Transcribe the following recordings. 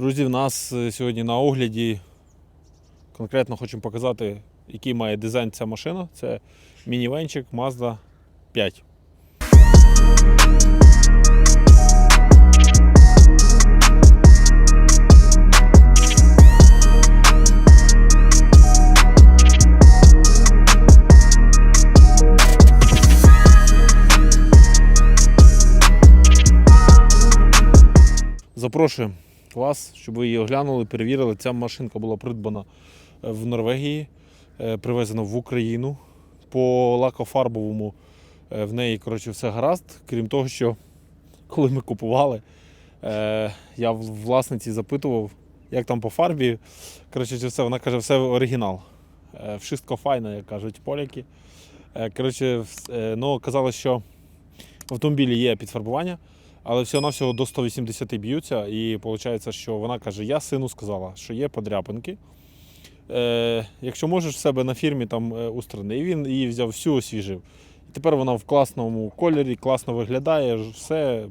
Друзі, в нас е, сьогодні на огляді конкретно хочемо показати, який має дизайн ця машина. Це мінівенчик Mazda 5. Запрошуємо вас, щоб ви її оглянули, перевірили. Ця машинка була придбана е, в Норвегії, е, привезена в Україну. По лакофарбовому е, в неї коротше, все гаразд. Крім того, що коли ми купували, я власниці запитував, як там по фарбі. Коротше, чи все, вона каже, все оригінал. Вшистко файно, як кажуть поляки. Коротше, ну, казали, що в автомобілі є підфарбування. Але всього-навсього до 180 б'ються, і виходить, що вона каже: я сину сказала, що є подряпинки. Е, якщо можеш в себе на фірмі там е, устрани. І він її взяв всю освіжив. І тепер вона в класному кольорі, класно виглядає, все,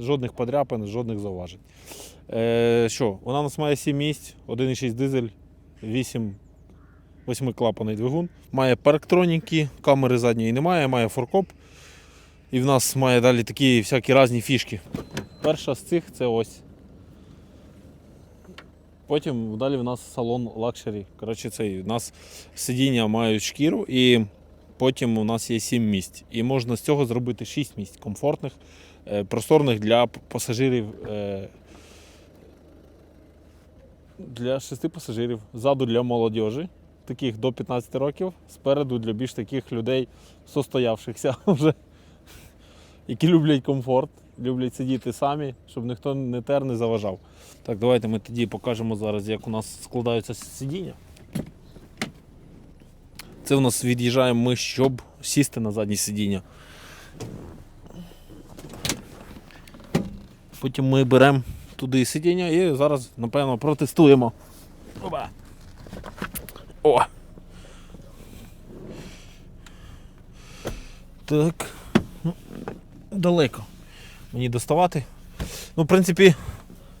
жодних подряпин, жодних зауважень. Е, що, вона у нас має 7 місць, 1,6 дизель, 8 восьмиклапаний двигун. Має парктроніки, камери задньої немає, має форкоп. І в нас має далі такі всякі різні фішки. Перша з цих це ось. Потім далі в нас салон лакшері. Коротше, цей, у нас сидіння мають шкіру, і потім у нас є 7 місць. І можна з цього зробити 6 місць комфортних, е, просторних для пасажирів. е, Для 6 пасажирів. Ззаду для молодіжі, таких до 15 років, спереду для більш таких людей состоявшихся вже які люблять комфорт, люблять сидіти самі, щоб ніхто не тер не заважав. Так, давайте ми тоді покажемо зараз, як у нас складаються сидіння. Це у нас від'їжджаємо ми, щоб сісти на заднє сидіння. Потім ми беремо туди сидіння і зараз, напевно, протестуємо. Опа. О! Так далеко мені доставати. Ну, в принципі,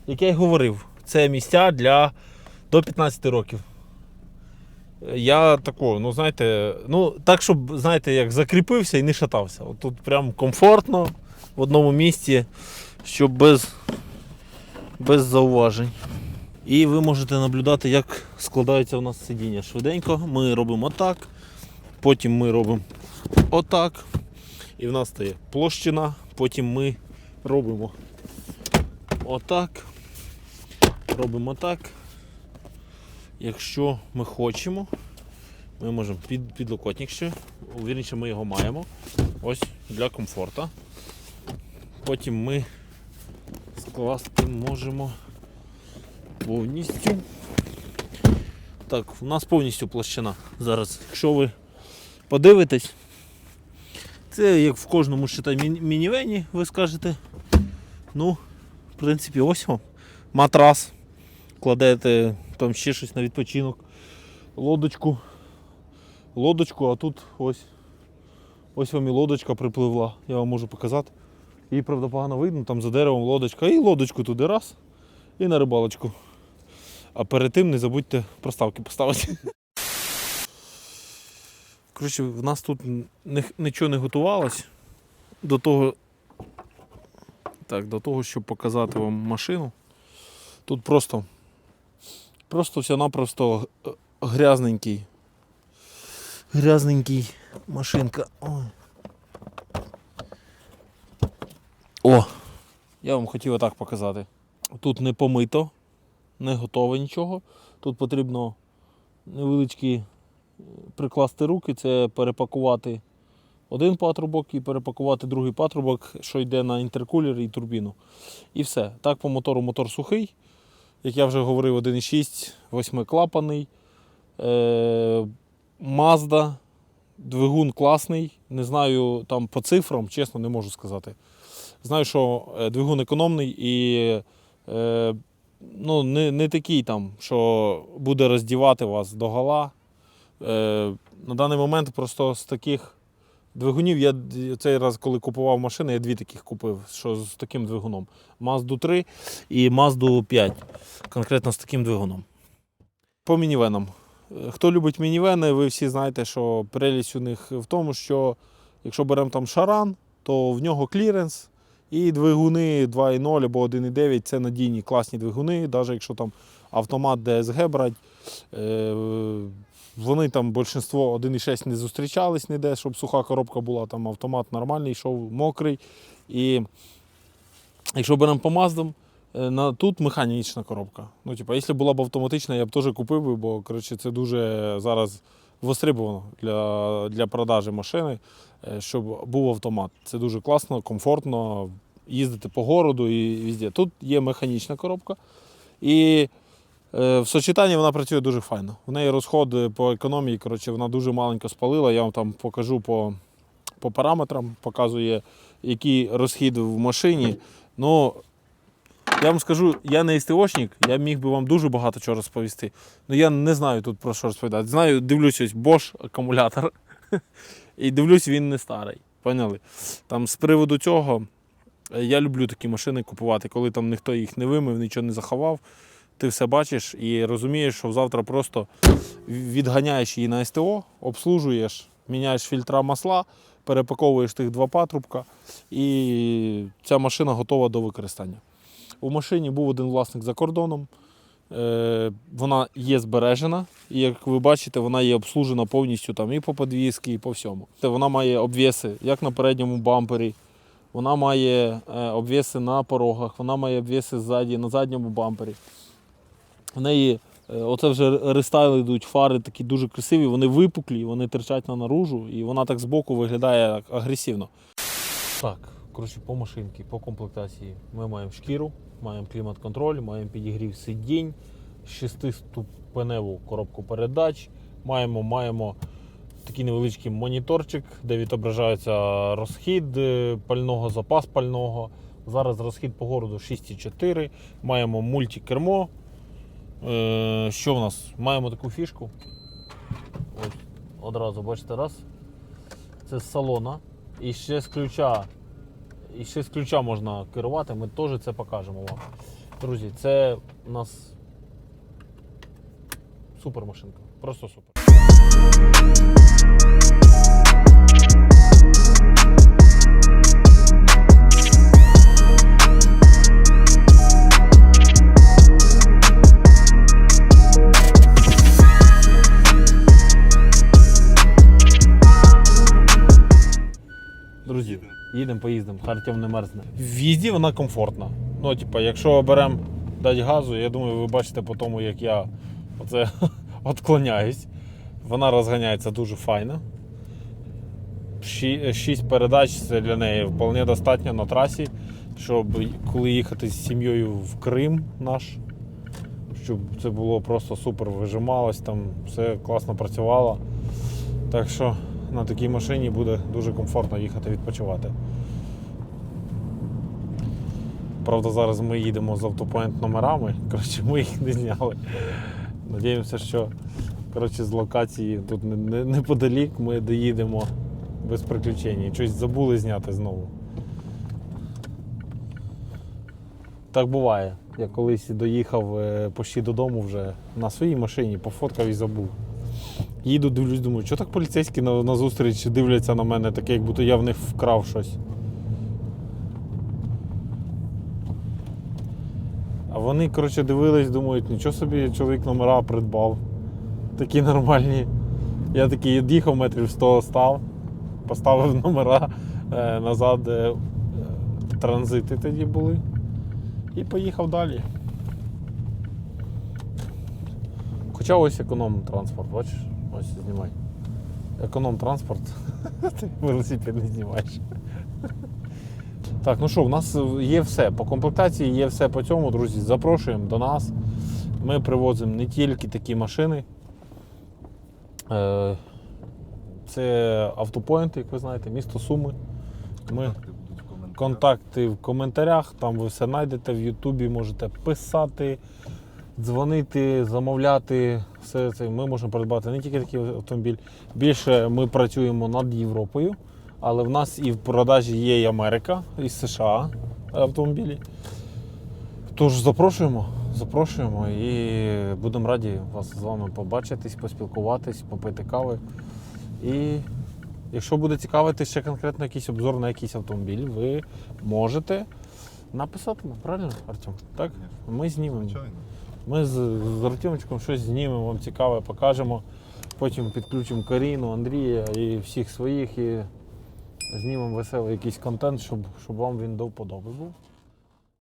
як я й говорив, це місця для до 15 років. Я тако, ну знаєте, ну так, щоб, знаєте, як закріпився і не шатався. От тут прям комфортно в одному місці, щоб без, без зауважень. І ви можете наблюдати, як складаються у нас сидіння. Швиденько ми робимо отак, потім ми робимо отак. І в нас стає площина, потім ми робимо отак. Робимо так. Якщо ми хочемо, ми можемо під, підлокотник ще, вірніше ми його маємо. Ось для комфорту. Потім ми скласти можемо повністю. Так, у нас повністю площина. Зараз, якщо ви подивитесь, це як в кожному мі- мінівені, ви скажете. Ну, в принципі, ось вам. Матрас. Кладете там ще щось на відпочинок. Лодочку. Лодочку, а тут ось. Ось вам і лодочка припливла. Я вам можу показати. Її, правда, погано видно, там за деревом лодочка. І лодочку туди раз. І на рибалочку. А перед тим не забудьте проставки поставити. Коротше, в нас тут нічого не готувалось до того, так, до того, щоб показати вам машину. Тут просто, просто все-напросто грязненький. Грязненький машинка. Ой. О! Я вам хотів отак показати. Тут не помито, не готове нічого. Тут потрібно невеличкі прикласти руки, це перепакувати один патрубок і перепакувати другий патрубок, що йде на інтеркулер і турбіну. І все. Так по мотору мотор сухий. Як я вже говорив, 1,6, восьмиклапаний. Е, Mazda, двигун класний. Не знаю там по цифрам, чесно, не можу сказати. Знаю, що е, двигун економний і е, ну, не, не такий там, що буде роздівати вас до гола. Е, на даний момент просто з таких Двигунів я цей раз, коли купував машини, я дві таких купив, що з таким двигуном. Mazda 3 і Mazda 5. Конкретно з таким двигуном. По мінівенам. Е, Хто любить мінівени, ви всі знаєте, що прелість у них в тому, що якщо беремо там шаран, то в нього кліренс і двигуни 2.0 або 1.9 це надійні класні двигуни, навіть якщо там автомат DSG брати. Вони там більшинство 1.6 не зустрічались ніде, щоб суха коробка була, там автомат нормальний, йшов мокрий. І якщо беремо по Маздам, е, на, тут механічна коробка. Ну, типу, якщо була б автоматична, я б теж купив би, бо коротше, це дуже зараз востребовано для, для продажі машини, е, щоб був автомат. Це дуже класно, комфортно їздити по городу і везде. Тут є механічна коробка. І В сочетанні вона працює дуже файно. В неї розход е, по економії, коротше, вона дуже маленько спалила. Я вам там покажу по, по параметрам, показує, який розхід в машині. Ну, я вам скажу, я не СТОшник, я міг би вам дуже багато чого розповісти. Ну я не знаю тут про що розповідати. Знаю, дивлюсь ось Bosch акумулятор. І дивлюсь, він не старий. Поняли? Там з приводу цього е, я люблю такі машини купувати, коли там ніхто їх не вимив, нічого не заховав ти все бачиш і розумієш, що завтра просто відганяєш її на СТО, обслужуєш, міняєш фільтра масла, перепаковуєш тих два патрубка, і ця машина готова до використання. У машині був один власник за кордоном. Е, Вона є збережена, і як ви бачите, вона є обслужена повністю там і по подвізки, і по всьому. Вона має обвіси як на передньому бампері, вона має е, обвіси на порогах, вона має обвіси ззаді, на задньому бампері. В неї е, оце вже рестайли йдуть, фари такі дуже красиві, вони випуклі, вони терчать на наружу, і вона так збоку виглядає агресивно. Так, коротше, по машинці, по комплектації ми маємо шкіру, маємо клімат-контроль, маємо підігрів сидінь, шестиступеневу коробку передач, маємо, маємо такий невеличкий моніторчик, де відображається розхід е, пального, запас пального. Зараз розхід по городу 6,4. Маємо мультикермо. Е, Що в нас? Маємо таку фішку. Ось, одразу бачите, раз. Це з салона. І ще з ключа. І ще з ключа можна керувати, ми теж це покажемо вам. Друзі, це у нас супер машинка. Просто супер. Друзі, їдемо, поїздимо, Артем не мерзне. В в'їзді вона комфортна. Ну, типа, якщо беремо дать газу, я думаю, ви бачите по тому, як я оце відклоняюсь. Вона розганяється дуже файно. Ші- Шість передач це для неї вполне достатньо на трасі, щоб коли їхати з сім'єю в Крим наш, щоб це було просто супер вижималось, там все класно працювало. Так що на такій машині буде дуже комфортно їхати відпочивати. Правда, зараз ми їдемо з автопоінт номерами, коротше, ми їх не зняли. Надіємося, що коротше, з локації тут не- не- неподалік ми доїдемо без приключень. Щось забули зняти знову. Так буває. Я колись доїхав е, почти додому вже на своїй машині, пофоткав і забув. Їду, дивлюсь, думаю, що так поліцейські на, на зустріч дивляться на мене, таке, як будто я в них вкрав щось. А вони, коротше, дивились, думають, нічого собі чоловік номера придбав. Такі нормальні. Я такий від'їхав метрів 100 став, поставив номера е, назад, е, е, транзити тоді були. І поїхав далі. Хоча ось економ транспорт, бачиш? Ось знімай. Економ транспорт. Ти велосипед не знімаєш. Так, ну що, в нас є все. По комплектації є все по цьому, друзі. Запрошуємо до нас. Ми привозимо не тільки такі машини. Е, Це автопоінти, як ви знаєте, місто Суми. Ми Контакти в коментарях, там ви все знайдете в Ютубі, можете писати, дзвонити, замовляти. Все це ми можемо придбати не тільки такий автомобіль. Більше ми працюємо над Європою. Але в нас і в продажі є і Америка, і США автомобілі. Тож запрошуємо, запрошуємо і будемо раді вас з вами побачитись, поспілкуватись, попити кави. І якщо буде цікавити ще конкретно якийсь обзор на якийсь автомобіль, ви можете написати правильно, Артем? Так? Ми знімемо. Ми з, з Артемчиком щось знімемо, вам цікаве, покажемо. Потім підключимо Каріну, Андрія і всіх своїх і знімемо веселий якийсь контент, щоб, щоб вам він до вподоби був.